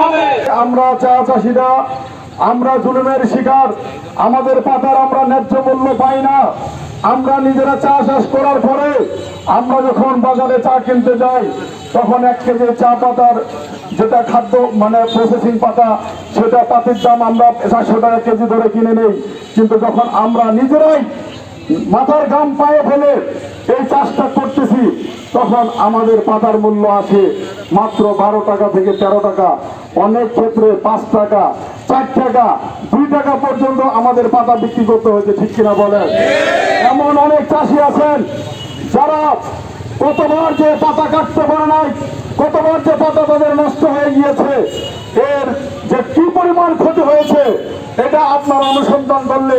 হবে আমরা চা চাষিরা, আমরা জুলুমের শিকার। আমাদের পাতার আমরা ন্যায্য মূল্য পাই না। আমরা নিজেরা চা চাষ করার পরে আমরা যখন বাজারে চা কিনতে যাই, তখন এক কেজি চা পাতার যেটা খাদ্য মানে প্রসেসিং পাতা, সেটা পাতির দাম আমরা চারশো টাকা কেজি ধরে কিনে নেই। কিন্তু যখন আমরা নিজেরাই মাথার গাম পায়ে ফেলে এই চাষটা করতেছি, তখন আমাদের পাতার মূল্য আছে। মাত্র বারো টাকা থেকে তেরো টাকা। অনেক ক্ষেত্রে পাঁচ টাকা, চার টাকা, দুই টাকা পর্যন্ত আমাদের পাতা বিক্রি করতে হয়েছে, ঠিক কিনা বলেন? এমন অনেক চাষি আছেন যারা কতবার যে পাতা কাটতে পারে নাই কতবার যে পাতা তাদের নষ্ট হয়ে গিয়েছে এর যে কি পরিমাণ ক্ষতি হয়েছে এটা আপনারা অনুসন্ধান করলে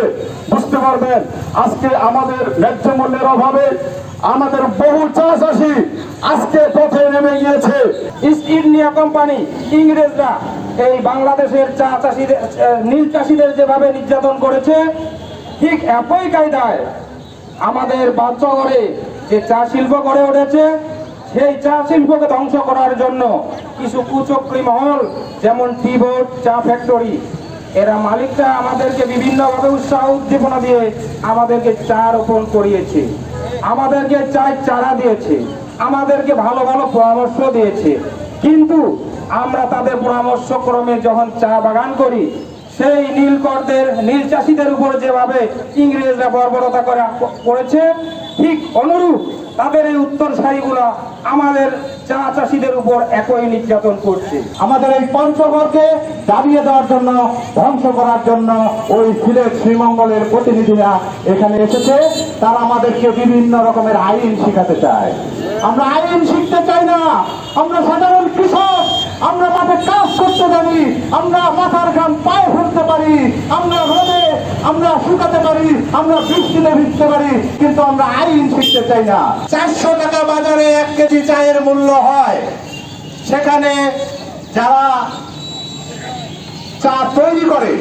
বুঝতে পারবেন। আজকে আমাদের ন্যায্য মূল্যের অভাবে আমাদের বহু চা আজকে পথে নেমে গিয়েছে। ইস্ট ইন্ডিয়া কোম্পানি ইংরেজরা এই বাংলাদেশের চা চাষিদের নীল চাষিদের যেভাবে নির্যাতন করেছে, ঠিক একই কায়দায় আমাদের বাচ্চাগড়ে যে চা শিল্প গড়ে উঠেছে, সেই চা শিল্পকে ধ্বংস করার জন্য কিছু কুচক্রী মহল, যেমন টি বোর্ড চা ফ্যাক্টরি এরা মালিকরা আমাদেরকে বিভিন্নভাবে উৎসাহ উদ্দীপনা দিয়ে আমাদেরকে চা রোপণ করিয়েছে। আমাদেরকে চায় চারা দিয়েছে। আমাদেরকে ভালো ভালো পরামর্শ দিয়েছে। কিন্তু আমরা তাদের পরামর্শ ক্রমে যখন চা বাগান করি, সেই নীলকরদের, নীল চাষিদের উপর যেভাবে ইংরেজরা বর্বরতা করে করেছে, ঠিক অনুরূপ তাদের এই উত্তর সারিগুলা আমাদের চা চাষিদের উপর একই নির্যাতন করছে। আমাদের এই পঞ্চগড়কে দাবিয়ে দেওয়ার জন্য, ধ্বংস করার জন্য ওই সিলেট শ্রীমঙ্গলের প্রতিনিধিরা এখানে এসেছে। তারা আমাদেরকে বিভিন্ন রকমের আইন শিখাতে চায়। আমরা আইন শিখতে চাই না। আমরা সাধারণ কৃষক। আমরা মাঠে কাজ করতে জানি। আমরা মাথার ঘাম পায়ে ফেলতে পারি। আমরা রোদে আমরা শুকাতে পারি, আমরা বৃষ্টিতে ভিজতে পারি, কিন্তু আমরা আইন শিখতে চাই না। চারশো টাকা বাজারে এক কেজি চায়ের মূল্য হয়। সেখানে যারা চা তৈরি করে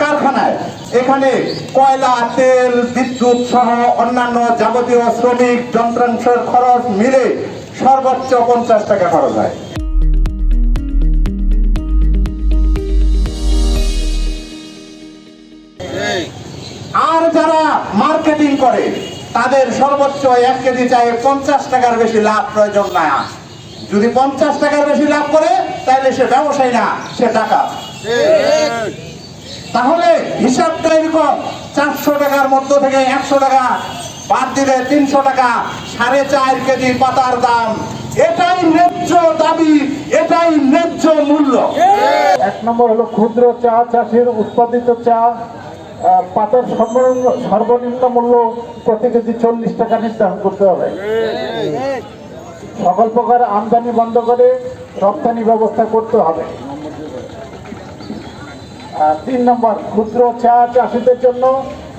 কারখানায়, এখানে কয়লা, তেল, বিদ্যুৎ সহ অন্যান্য যাবতীয় শ্রমিক, যন্ত্রাংশের খরচ মিলে সর্বোচ্চ পঞ্চাশ টাকা খরচ হয়। যারা মার্কেটিং করে, তাদের সর্বোচ্চ এক কেজি চায়ে পঞ্চাশ টাকার বেশি লাভ প্রয়োজন না। যদি পঞ্চাশ টাকার বেশি লাভ করে তাহলে সে ব্যবসায়ী না, সে টাকা তাহলে হিসাবটা এরকম চারশো টাকার মধ্য থেকে একশো টাকা বাদ দিলে তিনশো টাকা, সাড়ে চার কেজি পাতার দাম। এটাই ন্যায্য দাবি, এটাই ন্যায্য মূল্য। এক নম্বর হলো ক্ষুদ্র চা চাষের উৎপাদিত চা। পাতার সর্বনিম্ন মূল্য প্রতি কেজি চল্লিশ টাকা নির্ধারণ করতে হবে। সকল প্রকার আমদানি বন্ধ করে রপ্তানি ব্যবস্থা করতে হবে। তিন নম্বর, ক্ষুদ্র চা চাষিদের জন্য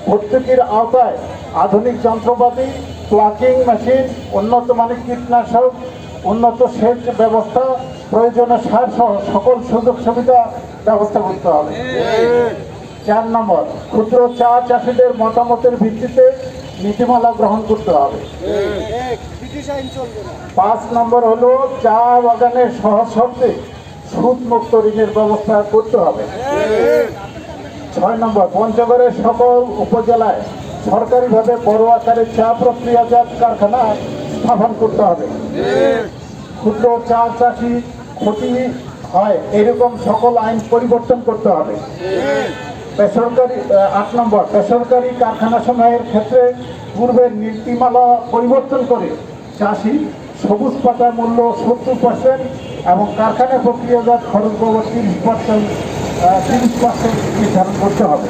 ভর্তুকির আওতায় আধুনিক যন্ত্রপাতি, প্লাকিং মেশিন, উন্নত মানের কীটনাশক, উন্নত সেচ ব্যবস্থা, প্রয়োজনীয় সার সহ সকল সুযোগ সুবিধা ব্যবস্থা করতে হবে। চার নম্বর, ক্ষুদ্র চা চাষিদের মতামতের ভিত্তিতে নীতিমালা গ্রহণ করতে হবে। পাঁচ নম্বর হলো চা বাগানের সহজ শর্তে সুদ মুক্ত ঋণের ব্যবস্থা করতে হবে। ছয় নম্বর, পঞ্চগড়ের সকল উপজেলায় সরকারিভাবে বড় আকারে চা প্রক্রিয়াজাত কারখানা স্থাপন করতে হবে। ক্ষুদ্র চা চাষি ক্ষতি হয়, এরকম সকল আইন পরিবর্তন করতে হবে। বেসরকারি আট নম্বর, বেসরকারি কারখানা সময়ের ক্ষেত্রে পূর্বের নীতিমালা পরিবর্তন করে চাষি সবুজ পাতার মূল্য সত্তর পার্সেন্ট এবং কারখানা প্রক্রিয়াজাত খরচ বাবদ তিরিশ পার্সেন্ট তিরিশ পার্সেন্ট নির্ধারণ করতে হবে।